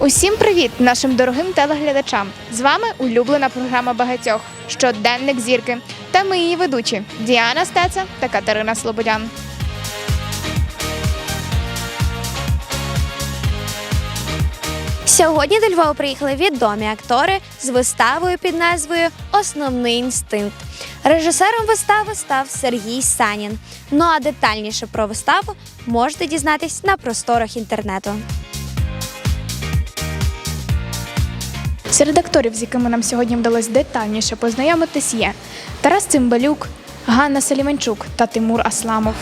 Усім привіт нашим дорогим телеглядачам! З вами улюблена програма багатьох щоденник зірки та ми її ведучі Діана Стеца та Катерина Слободян. Сьогодні до Львова приїхали відомі актори з виставою під назвою Основний інстинкт. Режисером вистави став Сергій Санін. Ну а детальніше про виставу можете дізнатись на просторах інтернету. Серед акторів, з якими нам сьогодні вдалося детальніше познайомитись, є Тарас Цимбалюк, Ганна Саліванчук та Тимур Асламов.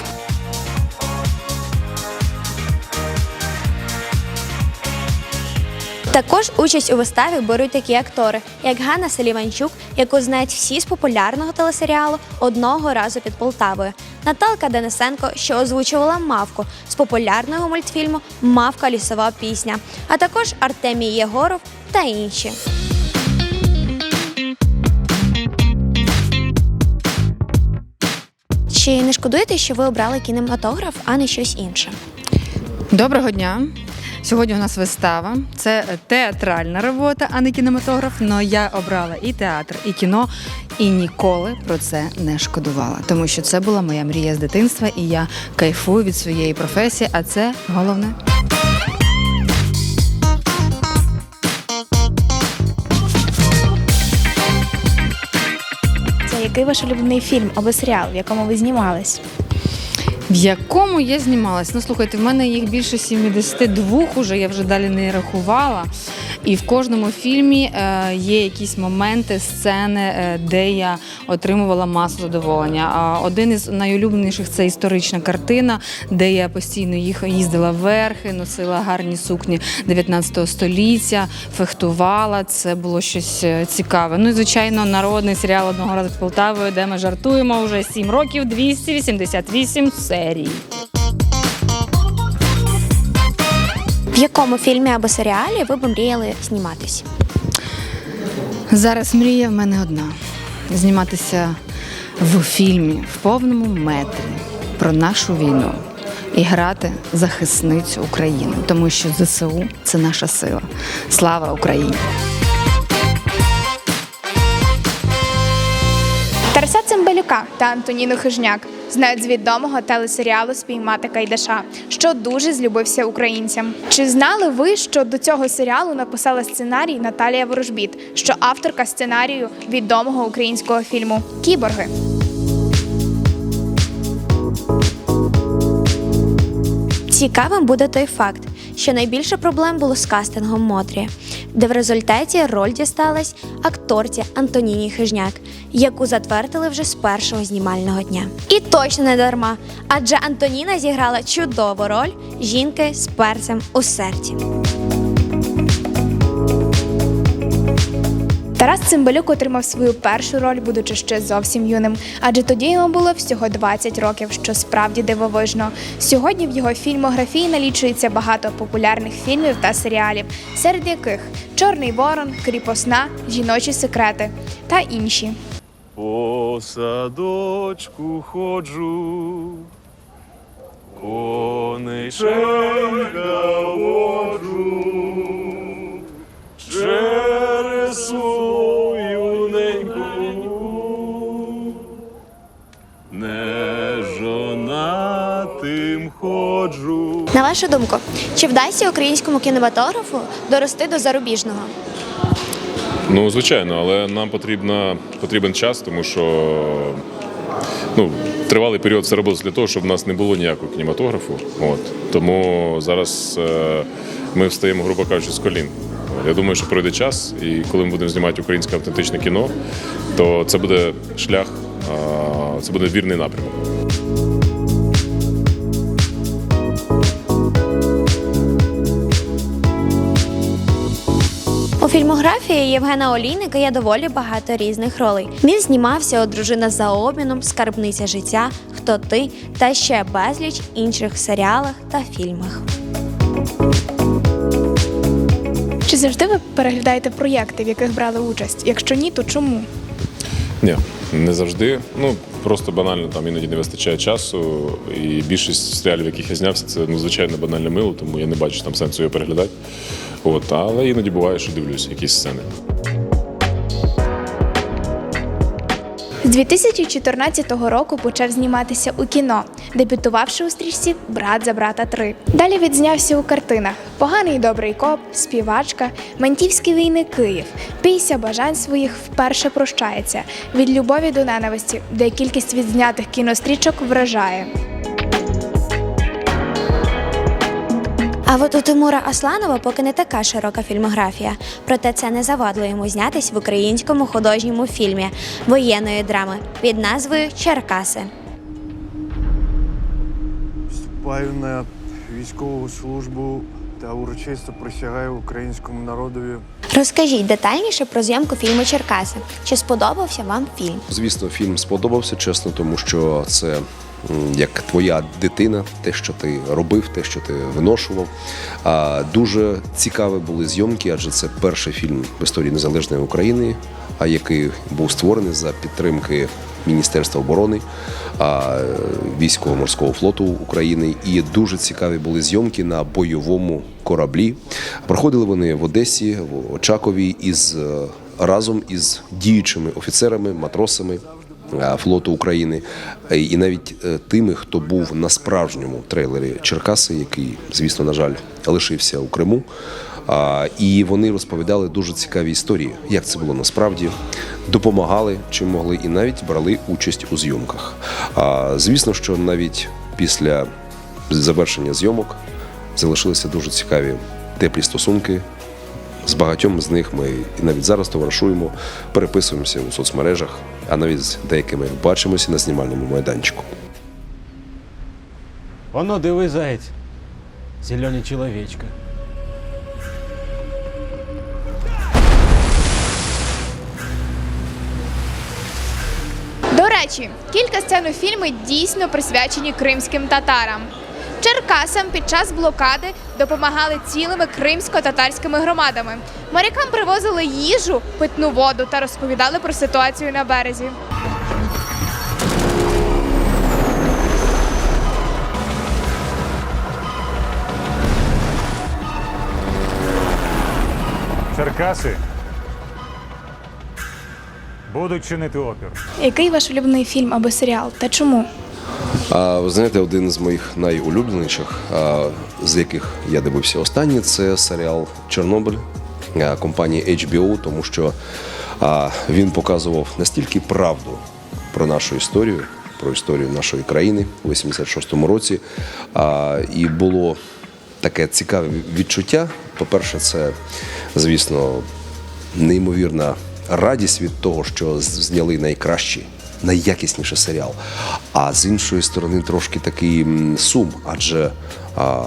Також участь у виставі беруть такі актори, як Ганна Саліванчук, яку знають всі з популярного телесеріалу одного разу під Полтавою, Наталка Денисенко, що озвучувала мавку з популярного мультфільму Мавка лісова пісня, а також Артемій Єгоров та інші. Чи не шкодуєте, що ви обрали кінематограф, а не щось інше? Доброго дня. Сьогодні у нас вистава. Це театральна робота, а не кінематограф. Но я обрала і театр, і кіно, і ніколи про це не шкодувала. Тому що це була моя мрія з дитинства, і я кайфую від своєї професії, а це головне. Який ваш улюблений фільм або серіал, в якому ви знімались? В якому я знімалась? Ну слухайте, в мене їх більше 72 уже, я вже далі не рахувала. І в кожному фільмі е, є якісь моменти, сцени, е, де я отримувала масу задоволення. А один із найулюбленіших це історична картина, де я постійно їх їздила верхи, носила гарні сукні 19 століття, фехтувала. Це було щось е, цікаве. Ну і звичайно, народний серіал одного разу з Полтавою, де ми жартуємо вже 7 років, 288 серій. В якому фільмі або серіалі ви б мріяли зніматись? Зараз мрія в мене одна: зніматися в фільмі в повному метрі про нашу війну і грати захисницю України, тому що ЗСУ це наша сила. Слава Україні! Цимбалюка та Антоніну Хижняк знають з відомого телесеріалу Спіймати Кайдаша, що дуже злюбився українцям. Чи знали ви, що до цього серіалу написала сценарій Наталія Ворожбіт, що авторка сценарію відомого українського фільму Кіборги? Цікавим буде той факт, що найбільше проблем було з кастингом Мотрі, де в результаті роль дісталась акторці Антоніні Хижняк, яку затвердили вже з першого знімального дня. І точно не дарма, адже Антоніна зіграла чудову роль жінки з перцем у серці. Тарас Цимбалюк отримав свою першу роль, будучи ще зовсім юним, адже тоді йому було всього 20 років, що справді дивовижно. Сьогодні в його фільмографії налічується багато популярних фільмів та серіалів, серед яких Чорний ворон, Кріпосна, Жіночі секрети та інші. По садочку ходжу, кониченка воджу, На вашу думку, чи вдасться українському кінематографу дорости до зарубіжного? Ну, звичайно, але нам потрібна, потрібен час, тому що ну, тривалий період все робилось для того, щоб в нас не було ніякого кінематографу. От. Тому зараз е, ми встаємо, грубо кажучи, з колін. Я думаю, що пройде час, і коли ми будемо знімати українське автентичне кіно, то це буде шлях, е, це буде вірний напрямок. Фільмографії Євгена Олійника є доволі багато різних ролей. Він знімався у дружина за обміном, скарбниця життя, хто ти та ще безліч інших серіалах та фільмах. Чи завжди ви переглядаєте проєкти, в яких брали участь? Якщо ні, то чому? Ні, не завжди. Ну просто банально там іноді не вистачає часу. І більшість серіалів, яких я знявся, це ну, звичайно банальне мило, тому я не бачу там сенсу його переглядати. От, але іноді буває, що дивлюсь якісь сцени. З 2014 року почав зніматися у кіно, дебютувавши у стрічці Брат за брата 3. Далі відзнявся у картинах Поганий добрий коп, співачка, Ментівські війни Київ, Пійся бажань своїх вперше прощається від любові до ненависті, де кількість відзнятих кінострічок вражає. А от у Тимура Асланова поки не така широка фільмографія. Проте це не завадило йому знятись в українському художньому фільмі воєнної драми під назвою Черкаси. Вступаю на військову службу та урочисто присягаю українському народові Розкажіть детальніше про зйомку фільму Черкаси. Чи сподобався вам фільм? Звісно, фільм сподобався, чесно, тому що це як твоя дитина, те, що ти робив, те, що ти виношував. А дуже цікаві були зйомки, адже це перший фільм в історії незалежної України, а який був створений за підтримки Міністерства оборони, військово-морського флоту України. І дуже цікаві були зйомки на бойовому кораблі. Проходили вони в Одесі, в Очакові із е, разом із діючими офіцерами, матросами флоту України, е, і навіть е, тими, хто був на справжньому трейлері Черкаси, який, звісно, на жаль, лишився у Криму. І вони розповідали дуже цікаві історії, як це було насправді, допомагали чим могли, і навіть брали участь у зйомках. Звісно, що навіть після завершення зйомок залишилися дуже цікаві теплі стосунки з багатьом з них ми і навіть зараз товаришуємо, переписуємося у соцмережах, а навіть з деякими бачимося на знімальному майданчику. Воно диви заєць. Зелені чоловічка. До речі, кілька сцен у фільмі дійсно присвячені кримським татарам. Черкасам під час блокади допомагали цілими кримсько-татарськими громадами. Морякам привозили їжу, питну воду та розповідали про ситуацію на березі. Черкаси будуть чинити опір. Який ваш улюблений фільм або серіал та чому? А ви знаєте, один з моїх найулюбленіших, з яких я дивився останній, це серіал Чорнобиль компанії HBO, тому що він показував настільки правду про нашу історію, про історію нашої країни у 86-му році. І було таке цікаве відчуття. По-перше, це, звісно, неймовірна радість від того, що зняли найкращий, найякісніший серіал. А з іншої сторони, трошки такий сум, адже а,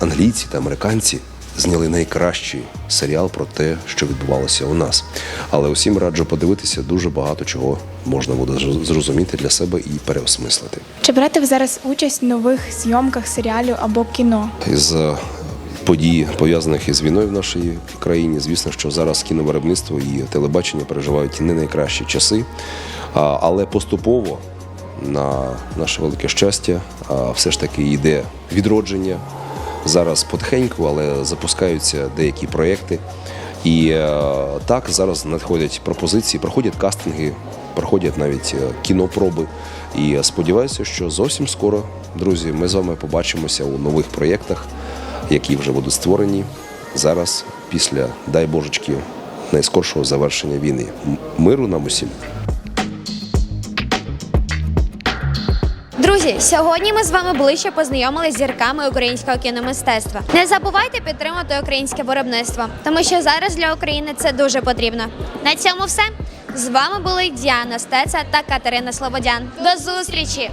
англійці та американці зняли найкращий серіал про те, що відбувалося у нас. Але усім раджу подивитися дуже багато чого можна буде зро- зрозуміти для себе і переосмислити. Чи берете ви зараз участь в нових зйомках серіалів або кіно? Із е, подій, пов'язаних із війною в нашій країні, звісно, що зараз кіновиробництво і телебачення переживають не найкращі часи, але поступово. На наше велике щастя, все ж таки йде відродження. Зараз потихеньку, але запускаються деякі проєкти. І е, так зараз надходять пропозиції, проходять кастинги, проходять навіть е, кінопроби. І сподіваюся, що зовсім скоро, друзі, ми з вами побачимося у нових проєктах, які вже будуть створені зараз, після, дай божечки, найскоршого завершення війни. Миру нам усім. Друзі, сьогодні ми з вами ближче познайомилися з зірками українського кіномистецтва. Не забувайте підтримати українське виробництво, тому що зараз для України це дуже потрібно. На цьому все. З вами були Діана Стеца та Катерина Слободян. До зустрічі!